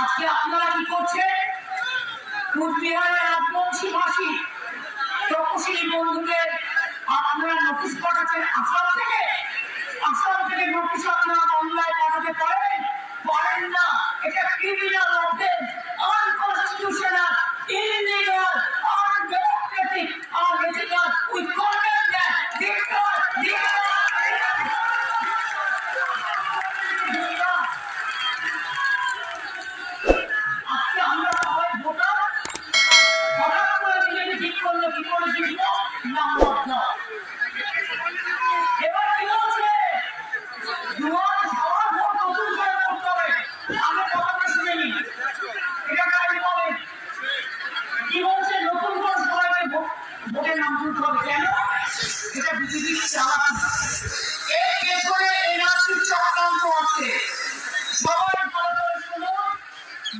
আজকে আপনারা কি করছেন? কুচবিহারের রাজবংশী ভাষী, তপশিলী বন্ধুদের আপনারা নোটিশ পাঠাচ্ছেন? আসাম থেকে? আসাম থেকে নোটিশ আপনারা অনলাইন পাঠাতে পারেন? পারেন না। এটা ক্রিমিনাল অফেন্স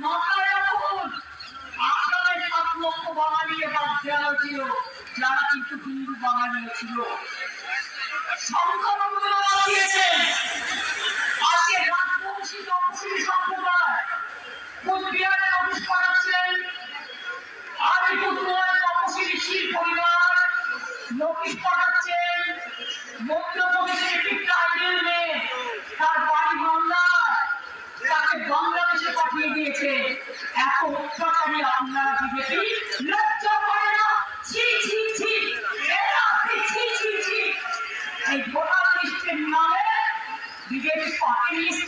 মাথায় রাখুন দিয়েছেন আজকে রাজবংশী তপশিলী সম্প্রদায়। কুচবিহারে অফিস করাচ্ছেন আলিপুরদুয়ারে তপশিলী শিল পরিবার। নোটিশ Please,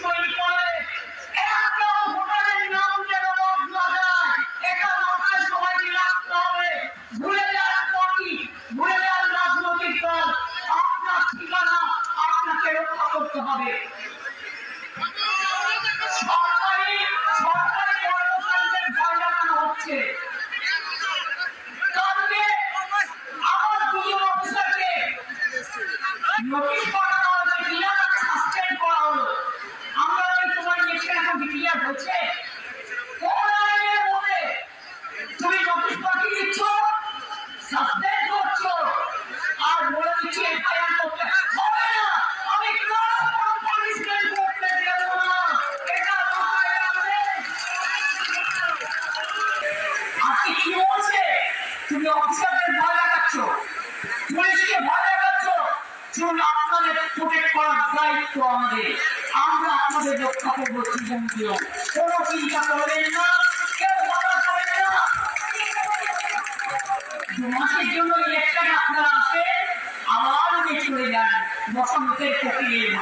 চুল আমাদের আমরা আপনাদের রক্ষা করব জীবন কোনো চিন্তা করবেন না, কেউ বাধা না। মাসের জন্য ইলেকশন আপনারা আসেন আবার উনি চলে যান বসন্তের প্রক্রিয়ায়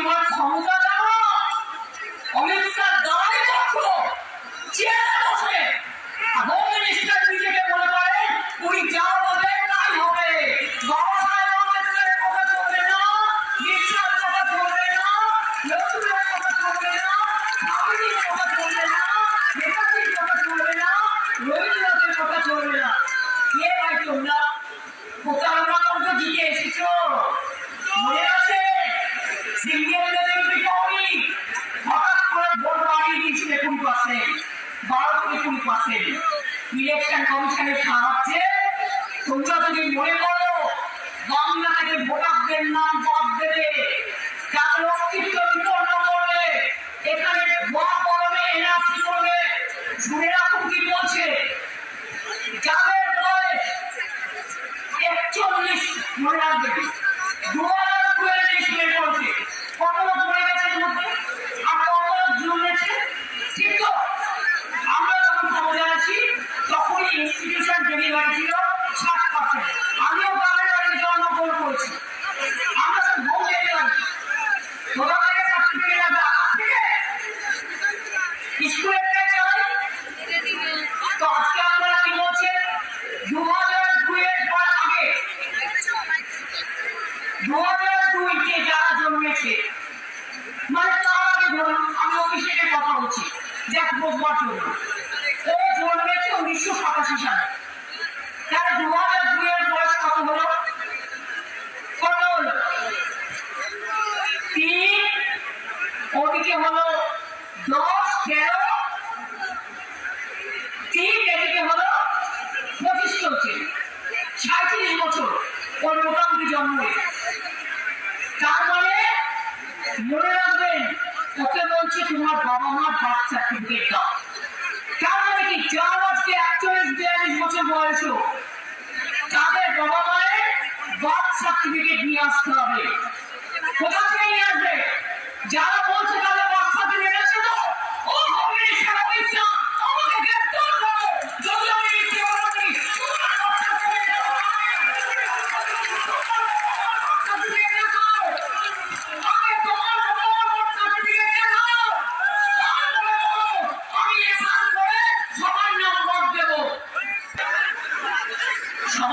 কেবল ক্ষমতা জানো? অমিত শাহ দাঁড়াই পক্ষ চেয়ারে বসে। হোম মিনিস্টার নিজেকে মনে করে উনি যা তুমি মনে করো বাংলা থেকে ভোটারদের নাম বাদ দেবে, যার অস্তিত্ব বিপন্ন করবে, এখানে ভোট করবে এনআরসি করবে? শুনে রাখুন কি বলছে। যাদের বয়স একচল্লিশ, মনে রাখবে মনে রাখবেন ওকে বলছি তোমার বাবা মা বার্থ সার্টিফিকেট দাও। তার মানে কি যার আজকে একচল্লিশ বিয়াল্লিশ বছর বয়স তাদের বাবা মায়ের বার্থ সার্টিফিকেট নিয়ে আসতে হবে। কোথা থেকে নিয়ে আসবে? যারা বলছে তাদের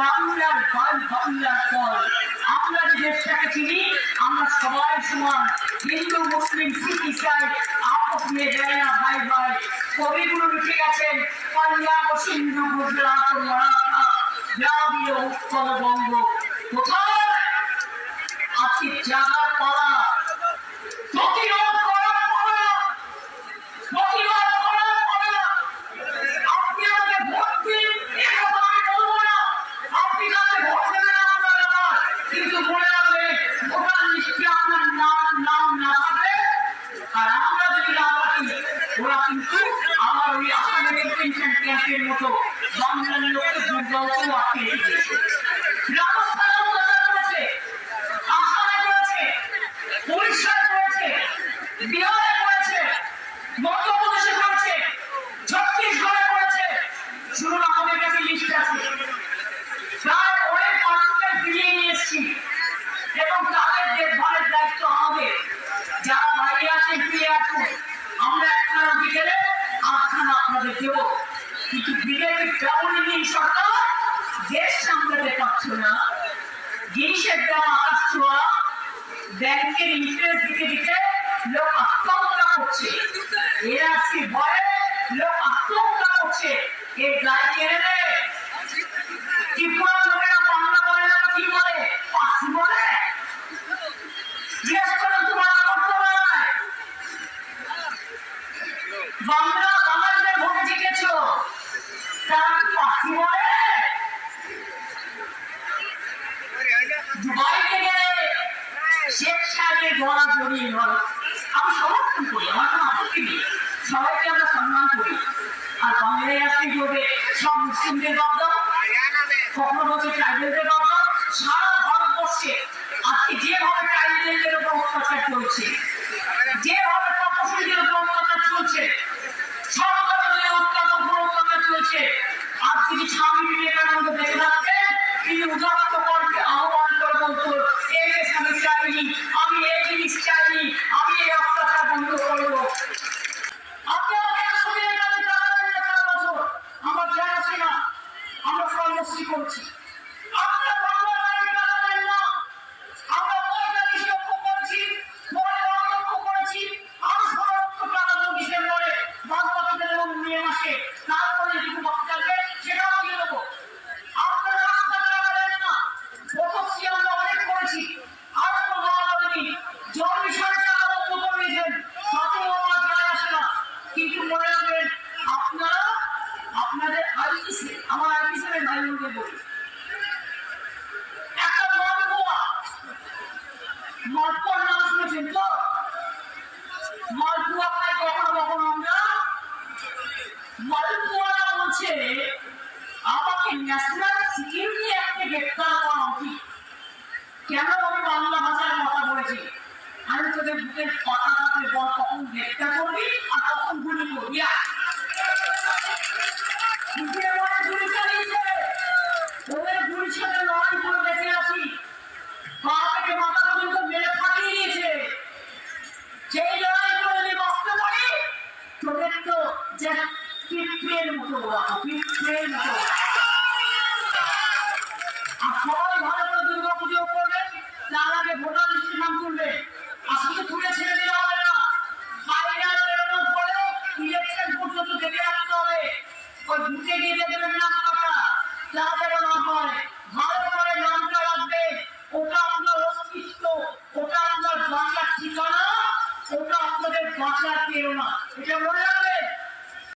বাংলার ভাই বাংলার ফল আমরা দেশটাকে চিনি, আমরা সবাই সমান। হিন্দু, মুসলিম, শিখ, ইসাই আপস মেয়ে যায় না ভাই ভাই কবিগুলো লিখে গেছেন, পাঞ্জাব, সিন্ধু, গুজরাট, মারাঠা দ্রাবিড় উত্তরবঙ্গ কোথায়? আজকে যারা কিন্তু বিলের দ্রাবণহীন সরকার? দেশ সামলাতে পারছে না। জিনিসের দাম আকাশ ব্যাংকের ইন্টারেস্ট দিতে দিতে লোক আত্মহত্যা করছে। এরা আজকে ভয়ে লোক আত্মহত্যা করছে। এর গাড়ি এনে দেয়। আমি সমর্থন করি, আমার কোনো আপত্তি নেই। সবাইকে আমরা সম্মান করি। আর বাংলায় আসতে হবে, সব মুসলিমদের বাদ দাও কখনো বলছে ট্রাইবেলদের বাদ দাও সারা ভারতবর্ষে আজকে যেভাবে ট্রাইবেলদের উপর অত্যাচার চলছে কেন আমি বাংলা ভাষায় কথা বলেছি আমি তোদের বুকের পাতা পাতের পর কখন গ্রেপ্তার করবি আর কখন গুলি করবি